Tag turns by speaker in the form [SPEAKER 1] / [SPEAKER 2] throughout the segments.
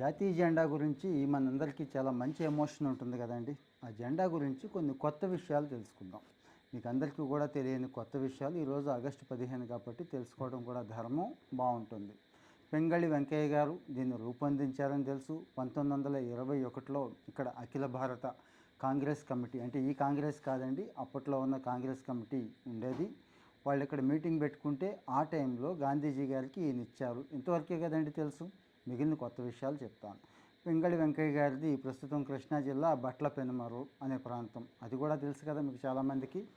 [SPEAKER 1] జాతీయ జెండా గురించి మనందరికీ చాలా మంచి ఎమోషన్ ఉంటుంది కదండి. ఆ జెండా గురించి కొన్ని కొత్త విషయాలు తెలుసుకుందాం. మీకు అందరికీ కూడా తెలియని కొత్త విషయాలు ఈరోజు ఆగస్టు పదిహేను కాబట్టి తెలుసుకోవడం కూడా ధర్మం బాగుంటుంది. పెంగళి వెంకయ్య గారు దీన్ని రూపొందించారని తెలుసు. పంతొమ్మిది వందల ఇరవై ఒకటిలో ఇక్కడ అఖిల భారత కాంగ్రెస్ కమిటీ అంటే ఈ కాంగ్రెస్ కాదండి అప్పట్లో ఉన్న కాంగ్రెస్ కమిటీ ఉండేది. వాళ్ళు ఇక్కడ మీటింగ్ పెట్టుకుంటే ఆ టైంలో గాంధీజీ గారికి ఈయన ఇచ్చారు ఇంతవరకే కదండి తెలుసు? మిగిలిన కొత్త విషయాలు చెప్తాను. పింగళి వెంకయ్య గారిది ప్రస్తుతం కృష్ణా జిల్లా బట్ల పెనుమరు అనే ప్రాంతం. అది కూడా తెలుసు కదా మీకు చాలామందికి.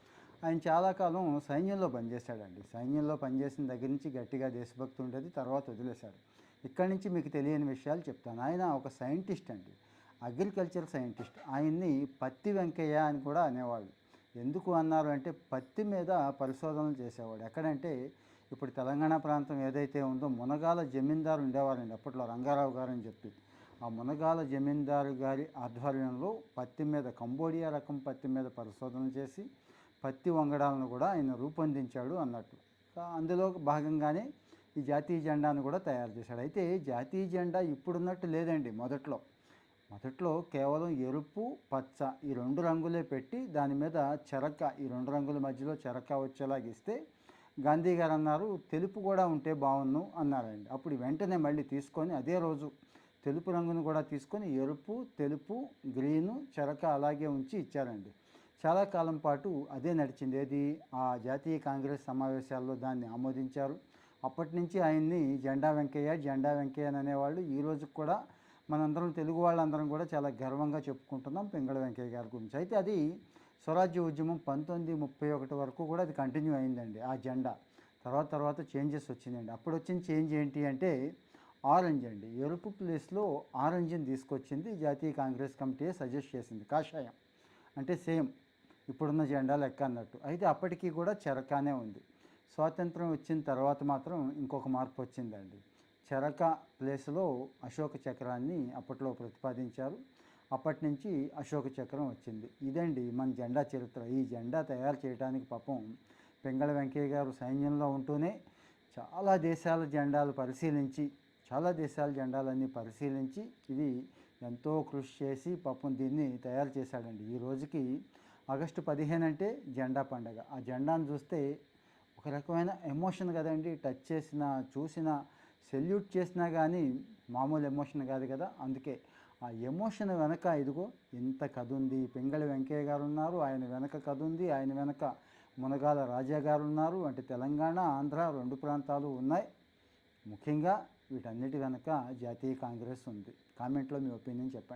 [SPEAKER 1] ఆయన చాలా కాలం సైన్యంలో పనిచేశాడండి. సైన్యంలో పనిచేసిన దగ్గర నుంచి గట్టిగా దేశభక్తి ఉండేది తర్వాత వదిలేశాడు. ఇక్కడి నుంచి మీకు తెలియని విషయాలు చెప్తాను. ఆయన ఒక సైంటిస్ట్ అండి. Agriculture scientist. ఆయన్ని పత్తి వెంకయ్య అని కూడా అనేవాళ్ళు. ఎందుకు అన్నారు అంటే పత్తి మీద పరిశోధనలు చేసేవాడు. ఎక్కడంటే ఇప్పుడు తెలంగాణ ప్రాంతం ఏదైతే ఉందో మునగాల జమీందారు ఉండేవారండి. అప్పట్లో రంగారావు గారు అని చెప్పి. ఆ మునగాల జమీందారు గారి ఆధ్వర్యంలో పత్తి మీద కంబోడియా రకం పత్తి మీద పరిశోధన చేసి పత్తి వంగడాలను కూడా ఆయన రూపొందించాడు అన్నట్టు. అందులో భాగంగానే ఈ జాతీయ జెండాను కూడా తయారు చేశాడు. అయితే జాతీయ జెండా ఇప్పుడున్నట్టు లేదండి మొదట్లో. మొదట్లో కేవలం ఎరుపు పచ్చ ఈ రెండు రంగులే పెట్టి దాని మీద చెరక ఈ రెండు రంగుల మధ్యలో చెరక వచ్చేలాగా ఇస్తే గాంధీ గారు అన్నారు తెలుపు కూడా ఉంటే బాగున్ను అన్నారండి. అప్పుడు వెంటనే మళ్ళీ తీసుకొని అదే రోజు తెలుపు రంగును కూడా తీసుకొని ఎరుపు తెలుపు గ్రీను చెరక అలాగే ఉంచి ఇచ్చారండి. చాలా కాలం పాటు అదే నడిచింది. ఏది? ఆ జాతీయ కాంగ్రెస్ సమావేశాల్లో దాన్ని ఆమోదించారు. అప్పటి నుంచి ఆయన్ని జెండా వెంకయ్య జెండా వెంకయ్య అని అనేవాళ్ళు. ఈ రోజు కూడా మనందరం తెలుగు వాళ్ళందరం కూడా చాలా గర్వంగా చెప్పుకుంటున్నాం పింగళ వెంకయ్య గారి గురించి. అయితే అది స్వరాజ్య ఉద్యమం పంతొమ్మిది ముప్పై ఒకటి వరకు కూడా అది కంటిన్యూ అయిందండి ఆ జెండా తర్వాత తర్వాత చేంజెస్ వచ్చిందండి. అప్పుడు వచ్చిన చేంజ్ ఏంటి అంటే ఆరెంజ్ అండి. ఎరుపు ప్లేస్లో ఆరెంజ్ని తీసుకొచ్చింది జాతీయ కాంగ్రెస్ కమిటీ సజెస్ట్ చేసింది. కాషాయం. అంటే సేమ్ ఇప్పుడున్న జెండా లెక్క అన్నట్టు. అయితే అప్పటికీ కూడా చెరకానే ఉంది. స్వాతంత్రం వచ్చిన తర్వాత మాత్రం ఇంకొక మార్పు వచ్చిందండి. చెరక ప్లేస్లో అశోక చక్రాన్ని అప్పట్లో ప్రతిపాదించారు. అప్పటి నుంచి అశోక చక్రం వచ్చింది. ఇదండి మన జెండా చరిత్ర. ఈ జెండా తయారు చేయడానికి పాపం పెంగళ వెంకయ్య గారు సైన్యంలో ఉంటూనే చాలా దేశాల జెండాలు పరిశీలించి చాలా దేశాల జెండాలన్నీ పరిశీలించి ఇది ఎంతో కృషి చేసి పాపం దీన్ని తయారు చేశాడండి. ఈ రోజుకి ఆగస్టు పదిహేను అంటే జెండా పండగ. ఆ జెండాను చూస్తే ఒక రకమైన ఎమోషన్ కదండి. టచ్ చేసిన చూసిన సెల్యూట్ చేసినా కానీ మామూలు ఎమోషన్ కాదు కదా. అందుకే ఆ ఎమోషన్ వెనక ఇదిగో ఇంత కథ ఉంది. పింగళి వెంకయ్య గారు ఉన్నారు ఆయన వెనక కథ ఉంది ఆయన వెనక మునగాల రాజా గారు ఉన్నారు అంటే తెలంగాణ ఆంధ్ర రెండు ప్రాంతాలు ఉన్నాయి. ముఖ్యంగా వీటన్నిటి వెనక జాతీయ కాంగ్రెస్ ఉంది. కామెంట్లో మీ ఒపీనియన్ చెప్పండి.